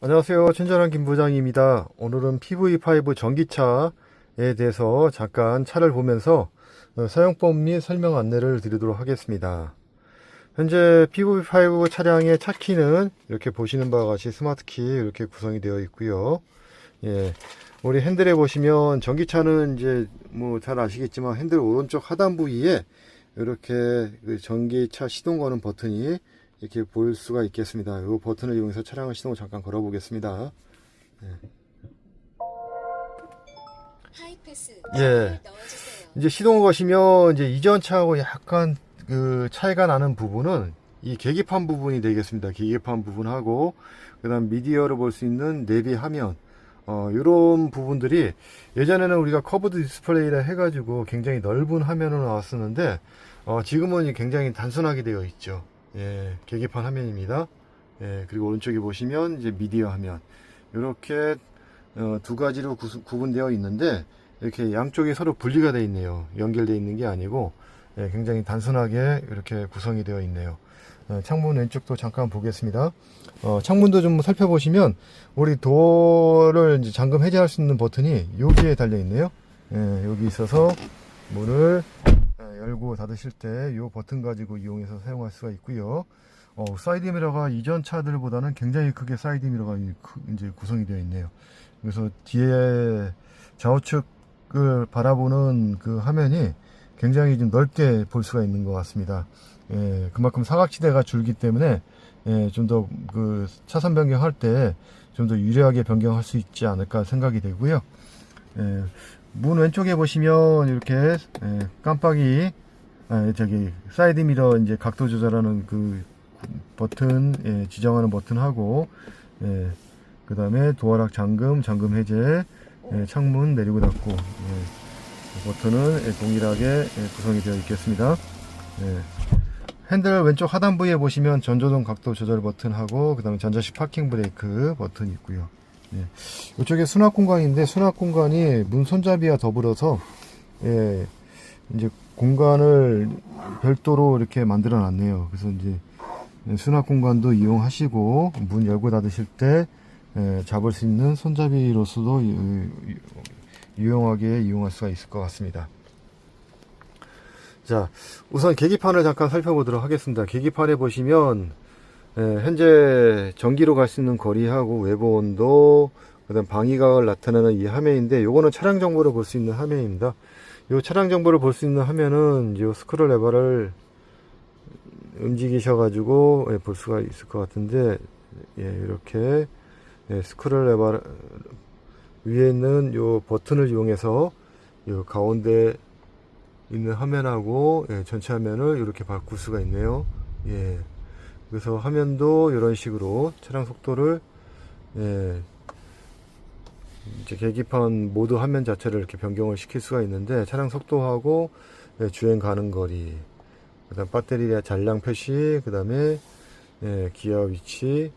안녕하세요. 친절한 김 부장입니다. 오늘은 PV5 전기차에 대해서 잠깐 차를 보면서 어, 사용법 및 설명 안내를 드리도록 하겠습니다. 현재 PV5 차량의 차키는 이렇게 보시는 바와 같이 스마트키 이렇게 구성이 되어 있고요. 예. 우리 핸들에 보시면 전기차는 이제 뭐 잘 아시겠지만 핸들 오른쪽 하단 부위에 이렇게 그 전기차 시동 거는 버튼이 이렇게 볼 수가 있겠습니다. 이 버튼을 이용해서 차량을 시동을 잠깐 걸어 보겠습니다. 하이패스 예. 이제 시동을 거시면 이제 이전 차하고 약간 그 차이가 나는 부분은 이 계기판 부분이 되겠습니다. 계기판 부분하고 그다음 미디어를 볼 수 있는 내비 화면 어 이런 부분들이 예전에는 우리가 커브드 디스플레이라 해가지고 굉장히 넓은 화면으로 나왔었는데 어 지금은 굉장히 단순하게 되어 있죠. 예, 계기판 화면입니다. 예, 그리고 오른쪽에 보시면 이제 미디어 화면 이렇게 어, 두 가지로 구, 구분되어 있는데 이렇게 양쪽이 서로 분리가 되어 있네요. 연결되어 있는 게 아니고 예, 굉장히 단순하게 이렇게 구성이 되어 있네요. 어, 창문 왼쪽도 잠깐 보겠습니다. 어, 창문도 좀 살펴보시면 우리 도어를 잠금 해제할 수 있는 버튼이 여기에 달려 있네요. 예, 여기 있어서 문을 예, 열고 닫으실 때 이 버튼 가지고 이용해서 사용할 수가 있고요. 어, 사이드 미러가 이전 차들보다는 굉장히 크게 사이드 미러가 이- 크- 이제 구성이 되어 있네요. 그래서 뒤에 좌우측을 바라보는 그 화면이 굉장히 좀 넓게 볼 수가 있는 것 같습니다. 예, 그만큼 사각지대가 줄기 때문에 예, 좀 더 그 차선 변경할 때 좀 더 유리하게 변경할 수 있지 않을까 생각이 되고요. 예, 문 왼쪽에 보시면 이렇게 예, 깜빡이 아, 저기 사이드 미러 이제 각도 조절하는 그 버튼 예, 지정하는 버튼하고 예, 그 다음에 도어락 잠금 잠금 해제 예, 창문 내리고 닫고 예, 그 버튼은 예, 동일하게 예, 구성이 되어 있겠습니다. 예. 핸들 왼쪽 하단 부위에 보시면 전조등 각도 조절 버튼하고 그 다음에 전자식 파킹 브레이크 버튼이 있고요. 예. 이쪽에 수납 공간인데 수납 공간이 문 손잡이와 더불어서 예, 이제 공간을 별도로 이렇게 만들어 놨네요. 그래서 이제 수납 공간도 이용하시고 문 열고 닫으실 때 예, 잡을 수 있는 손잡이로서도 유용하게 이용할 수가 있을 것 같습니다. 자, 우선 계기판을 잠깐 살펴보도록 하겠습니다. 계기판에 보시면 예, 현재 전기로 갈 수 있는 거리하고 외부 온도, 그다음 방위각을 나타내는 이 화면인데 요거는 차량 정보를 볼 수 있는 화면입니다. 요 차량 정보를 볼 수 있는 화면은 요 스크롤 레버를 움직이셔 가지고 예, 볼 수가 있을 것 같은데 예, 이렇게 예, 스크롤 레버 위에 있는 요 버튼을 이용해서 요 가운데 있는 화면하고 예, 전체 화면을 이렇게 바꿀 수가 있네요. 예. 그래서 화면도 이런 식으로 차량 속도를 예, 이제 계기판 모두 화면 자체를 이렇게 변경을 시킬 수가 있는데 차량 속도하고 예, 주행 가는 거리, 그다음 배터리의 잔량 표시, 그다음에 예, 기아 위치,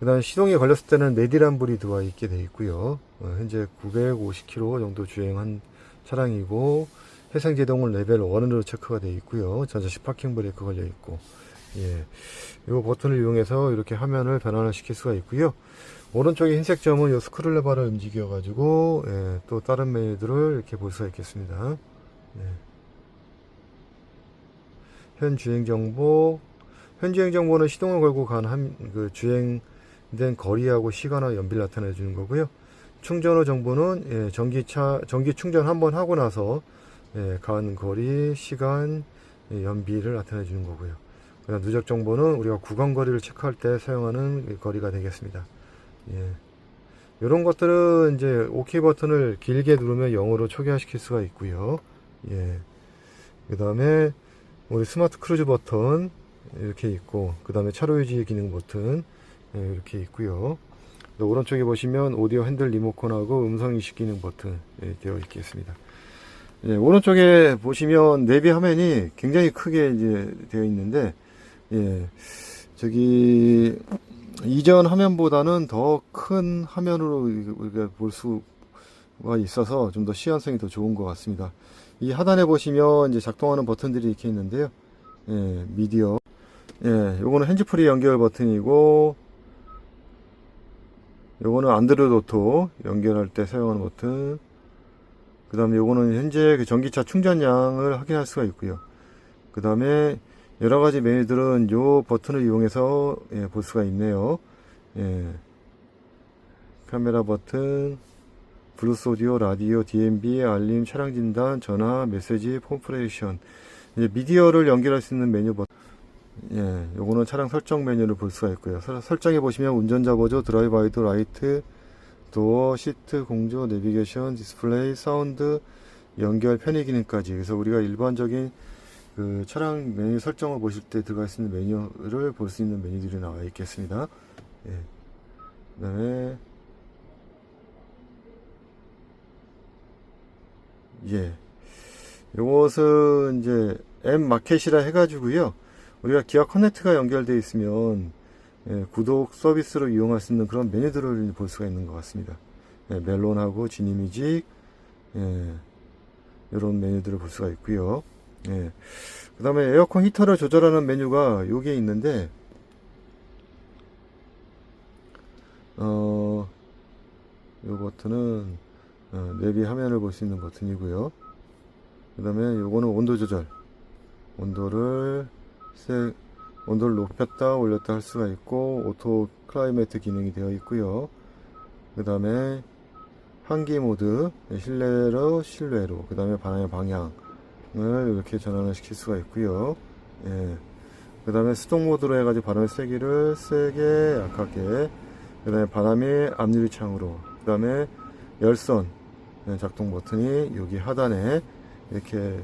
그다음 시동이 걸렸을 때는 내디란 불이 들어와 있게 돼 있고요. 어, 현재 950km 정도 주행한 차량이고 회생 제동은 레벨 1으로 체크가 되어 있고요. 전자식 파킹 브레이크 걸려 있고. 예. 이 버튼을 이용해서 이렇게 화면을 변환을 시킬 수가 있고요. 오른쪽에 흰색 점은 이 스크롤 레버를 움직여 가지고 예, 또 다른 메뉴들을 이렇게 볼 수가 있겠습니다. 예. 현 주행 정보 현 주행 정보는 시동을 걸고 간 한, 그 주행된 거리하고 시간과 연비를 나타내 주는 거고요. 충전 후 정보는 예, 전기차 전기 충전 한번 하고 나서 예, 간 거리, 시간, 예, 연비를 나타내 주는 거고요. 그다음 누적 정보는 우리가 구간 거리를 체크할 때 사용하는 이 거리가 되겠습니다. 예. 이런 것들은 이제 OK 버튼을 길게 누르면 영어로 초기화시킬 수가 있고요. 예. 그 다음에 우리 스마트 크루즈 버튼 이렇게 있고, 그 다음에 차로 유지 기능 버튼 예, 이렇게 있고요. 또 오른쪽에 보시면 오디오 핸들 리모컨하고 음성 인식 기능 버튼 예, 되어 있겠습니다. 예, 오른쪽에 보시면 내비 화면이 굉장히 크게 이제 되어 있는데, 예, 저기, 이전 화면보다는 더 큰 화면으로 우리가 볼 수가 있어서 좀 더 시연성이 더 좋은 것 같습니다. 이 하단에 보시면 이제 작동하는 버튼들이 이렇게 있는데요. 예, 미디어. 예, 요거는 핸즈프리 연결 버튼이고, 요거는 안드로이드 오토 연결할 때 사용하는 버튼. 그 다음에 요거는 현재 그 전기차 충전량을 확인할 수가 있고요. 그 다음에 여러 가지 메뉴들은 요 버튼을 이용해서 예, 볼 수가 있네요. 예. 카메라 버튼, 블루스 오디오, 라디오, DMB, 알림, 차량 진단, 전화, 메시지, 폼 프레이션. 이제 미디어를 연결할 수 있는 메뉴 버튼. 예, 요거는 차량 설정 메뉴를 볼 수가 있고요. 설- 설정해 보시면 운전자 보조, 드라이브 아이드, 라이트, 도어, 시트, 공조, 내비게이션, 디스플레이, 사운드, 연결, 편의 기능까지. 그래서 우리가 일반적인 그 차량 메뉴 설정을 보실 때 들어갈 수 있는 메뉴를 볼 수 있는 메뉴들이 나와 있겠습니다. 예. 그 다음에, 예. 요것은 이제 M 마켓이라 해가지고요. 우리가 기아 커넥트가 연결되어 있으면 예, 구독 서비스로 이용할 수 있는 그런 메뉴들을 볼 수가 있는 것 같습니다. 예, 멜론하고 지니뮤직 예, 이런 메뉴들을 볼 수가 있고요. 예. 그 다음에 에어컨 히터를 조절하는 메뉴가 여기에 있는데 어, 요 버튼은 어, 내비 화면을 볼 수 있는 버튼이고요. 그 다음에 요거는 온도 조절 온도를 세, 온도를 높였다 올렸다 할 수가 있고 오토 클라이매트 기능이 되어 있고요 그 다음에 환기 모드 실내로 실외로 그 다음에 방향 방향을 이렇게 전환을 시킬 수가 있고요 예. 그 다음에 수동 모드로 해가지고 바람의 세기를 세게 약하게 그 다음에 바람이 앞유리 창으로 그 다음에 열선 예, 작동 버튼이 여기 하단에 이렇게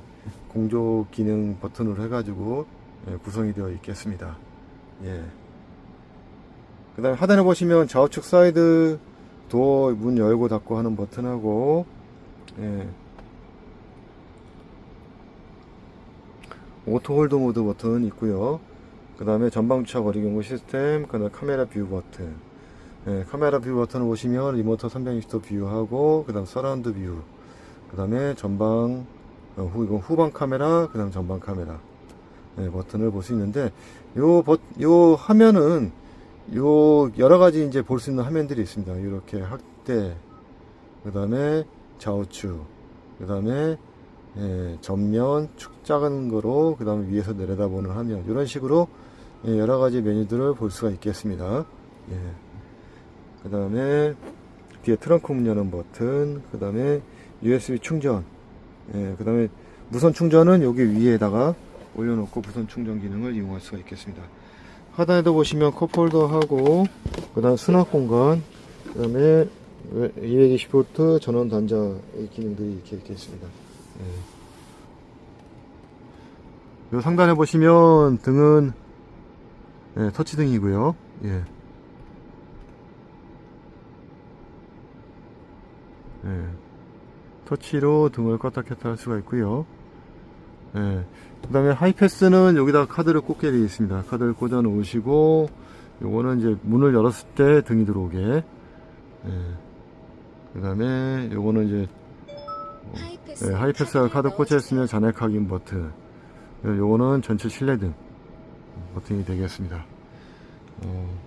공조 기능 버튼으로 해가지고 예, 구성이 되어 있겠습니다. 예. 그 다음에 하단에 보시면 좌우측 사이드 도어 문 열고 닫고 하는 버튼하고, 예. 오토 홀드 모드 버튼 있고요. 그 다음에 전방 주차 거리 경고 시스템, 그 다음에 카메라 뷰 버튼. 예, 카메라 뷰 버튼을 보시면 리모터 360도 뷰하고, 그 다음 서라운드 뷰, 그 다음에 전방, 어, 후, 이건 후방 카메라, 그 다음 전방 카메라. 네, 버튼을 볼 수 있는데 요, 버, 요 화면은 요 여러 가지 이제 볼 수 있는 화면들이 있습니다. 이렇게 확대, 그 다음에 좌우측, 그 다음에 예, 전면 축 작은 거로 그 다음에 위에서 내려다보는 화면 이런 식으로 예, 여러 가지 메뉴들을 볼 수가 있겠습니다. 예. 그 다음에 뒤에 트렁크 문 여는 버튼, 그 다음에 USB 충전, 예, 그 다음에 무선 충전은 여기 위에다가 올려놓고 무선 충전 기능을 이용할 수가 있겠습니다. 하단에도 보시면 컵홀더하고 그 다음 수납 공간 그 다음에 220V 전원 단자 기능들이 이렇게 있겠습니다. 예. 요 상단에 보시면 등은 예, 터치 등이고요. 예. 예. 터치로 등을 껐다 켰다 할 수가 있고요. 예. 그 다음에 하이패스는 여기다 카드를 꽂게 되어 있습니다. 카드를 꽂아 놓으시고, 요거는 이제 문을 열었을 때 등이 들어오게. 예. 그 다음에 요거는 이제 예, 하이패스가 카드 꽂혀 있으면 잔액 확인 버튼. 예, 요거는 전체 실내등 버튼이 되겠습니다. 어,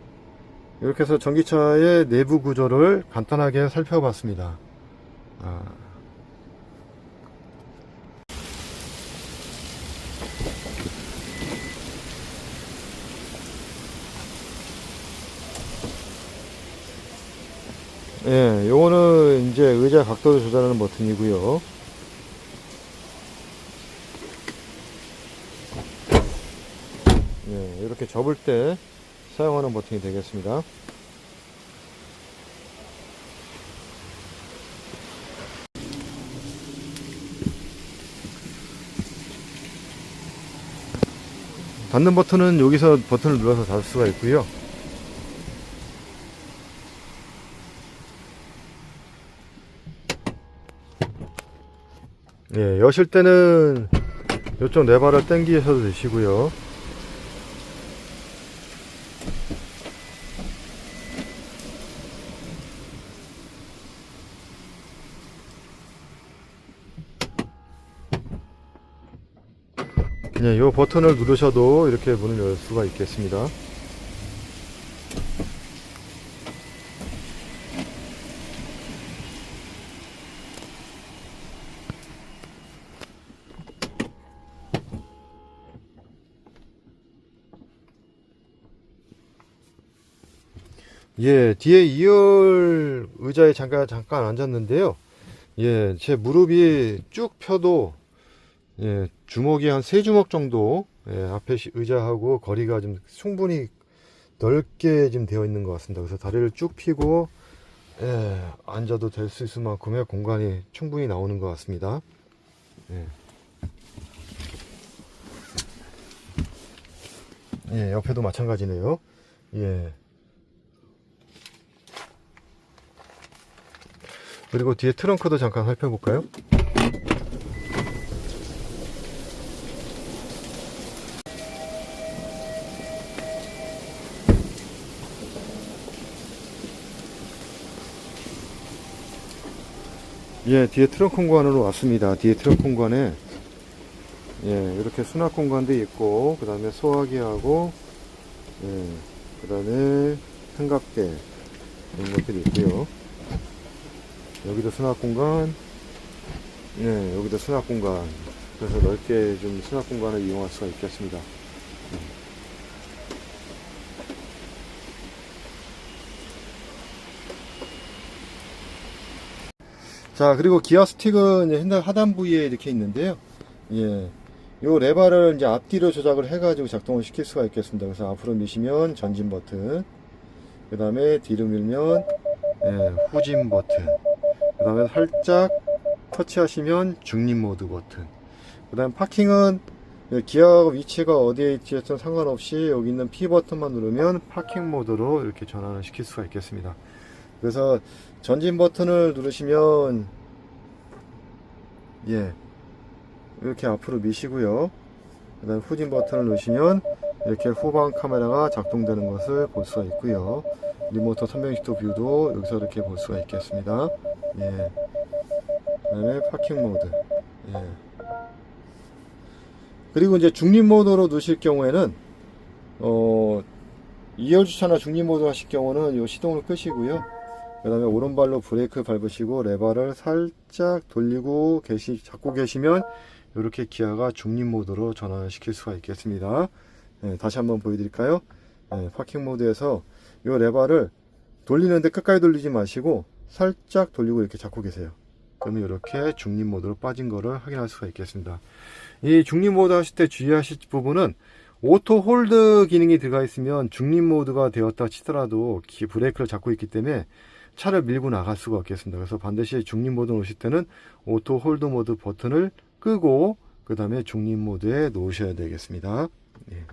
이렇게 해서 전기차의 내부 구조를 간단하게 살펴봤습니다. 아. 예, 요거는 이제 의자 각도를 조절하는 버튼이고요. 예, 이렇게 접을 때 사용하는 버튼이 되겠습니다. 닫는 버튼은 여기서 버튼을 눌러서 닫을 수가 있고요. 예, 여실 때는 이쪽 네 발을 당기셔도 되시고요. 네, 그냥 이 버튼을 누르셔도 이렇게 문을 열 수가 있겠습니다. 예, 뒤에 2열 의자에 잠깐 잠깐 앉았는데요. 예, 제 무릎이 쭉 펴도 예, 주먹이 한 세 주먹 정도, 예, 앞에 시- 의자하고 거리가 좀 충분히 넓게 지금 되어 있는 것 같습니다. 그래서 다리를 쭉 펴고, 예, 앉아도 될 수 있을 만큼의 공간이 충분히 나오는 것 같습니다. 예. 예, 옆에도 마찬가지네요. 예. 그리고 뒤에 트렁크도 잠깐 살펴볼까요? 예, 뒤에 트렁크 공간으로 왔습니다. 뒤에 트렁크 공간에 예, 이렇게 수납 공간도 있고, 그 다음에 소화기하고, 예, 그 다음에 삼각대 이런 것들이 있고요. 여기도 수납 공간, 네, 여기도 수납 공간. 그래서 넓게 좀 수납 공간을 이용할 수가 있겠습니다. 자, 그리고 기아 스틱은 핸들 하단 부위에 이렇게 있는데요. 예. 요 레버를 이제 앞뒤로 조작을 해가지고 작동을 시킬 수가 있겠습니다. 그래서 앞으로 미시면 전진 버튼, 그 다음에 뒤로 밀면 예, 후진 버튼, 그 다음에 살짝 터치하시면 중립 모드 버튼. 그 다음 파킹은 예, 기아 위치가 어디에 있지든 상관없이 여기 있는 P 버튼만 누르면 파킹 모드로 이렇게 전환을 시킬 수가 있겠습니다. 그래서 전진 버튼을 누르시면 예 이렇게 앞으로 미시고요. 그 다음 후진 버튼을 누르시면 이렇게 후방 카메라가 작동되는 것을 볼 수가 있고요. 리모터 360도 뷰도 여기서 이렇게 볼 수가 있겠습니다. 예. 그 다음에 파킹 모드. 예. 그리고 이제 중립 모드로 넣으실 경우에는, 어, 2열 주차나 중립 모드 하실 경우는 이 시동을 끄시고요. 그 다음에 오른발로 브레이크 밟으시고 레버를 살짝 돌리고 계시, 잡고 계시면 이렇게 기아가 중립 모드로 전환을 시킬 수가 있겠습니다. 예, 다시 한번 보여드릴까요? 예, 파킹 모드에서 이 레버를 돌리는데 끝까지 돌리지 마시고 살짝 돌리고 이렇게 잡고 계세요. 그러면 이렇게 중립 모드로 빠진 거를 확인할 수가 있겠습니다. 이 중립 모드 하실 때 주의하실 부분은 오토 홀드 기능이 들어가 있으면 중립 모드가 되었다 치더라도 기 브레이크를 잡고 있기 때문에 차를 밀고 나갈 수가 없겠습니다. 그래서 반드시 중립 모드 놓으실 때는 오토 홀드 모드 버튼을 끄고 그 다음에 중립 모드에 놓으셔야 되겠습니다. 예.